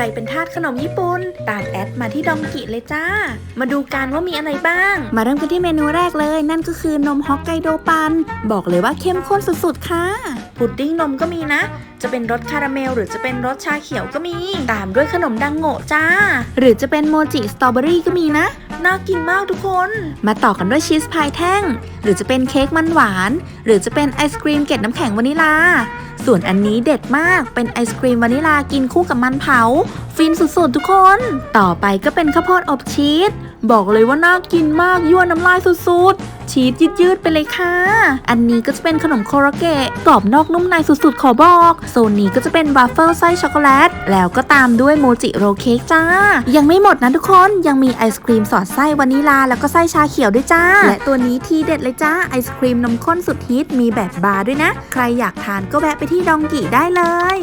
รเป็นทาสขนมญี่ปุ่น ตามแอดมาที่ดองกิเลยจ้า มาดูกันว่ามีอะไรบ้าง มาเริ่มกันที่เมนูแรกเลย นั่นก็คือนมฮอกไกโดปัน บอกเลยว่าเข้มข้นสุดๆ ค่ะ พุดดิ้งนมก็มีนะจะเป็นรสคาราเมลหรือจะเป็นรสชาเขียวก็มี ตามด้วยขนมดังโงะจ้า หรือจะเป็นโมจิสตรอเบอรี่ก็มีนะ น่ากินมากทุกคน มาต่อกันด้วยชีสพายแท่ง หรือจะเป็นเค้กมันหวาน หรือจะเป็นไอศครีมเกล็ดน้ำแข็งวานิลา ส่วนอันนี้เด็ดมากเป็นไอศครีมวานิลากินคู่กับมันเผา ฟินสุดๆทุกคน ต่อไปก็เป็นข้าวโพดอบชีสบอกเลยว่าน่ากินมากยั่วน้ำลายสุดๆ ชีสยืดๆไปเลยค่ะ อันนี้ก็จะเป็นขนมโคโรเกะกรอบนอกนุ่มในสุดๆ ขอบอก โซนนี้ก็จะเป็นวาฟเฟิลไส้ช็อกโกแลต แล้วก็ตามด้วยโมจิโรลเค้กจ้า ยังไม่หมดนะทุกคนยังมีไอศครีมสอดไส้วานิลา แล้วก็ไส้ชาเขียวด้วยจ้า และตัวนี้ทีเด็ดเลยจ้าไอศครีมนมข้นสุดฮิตมีแบบบาร์ด้วยนะ ใครอยากทานก็แวะไปที่ดองกิได้เลย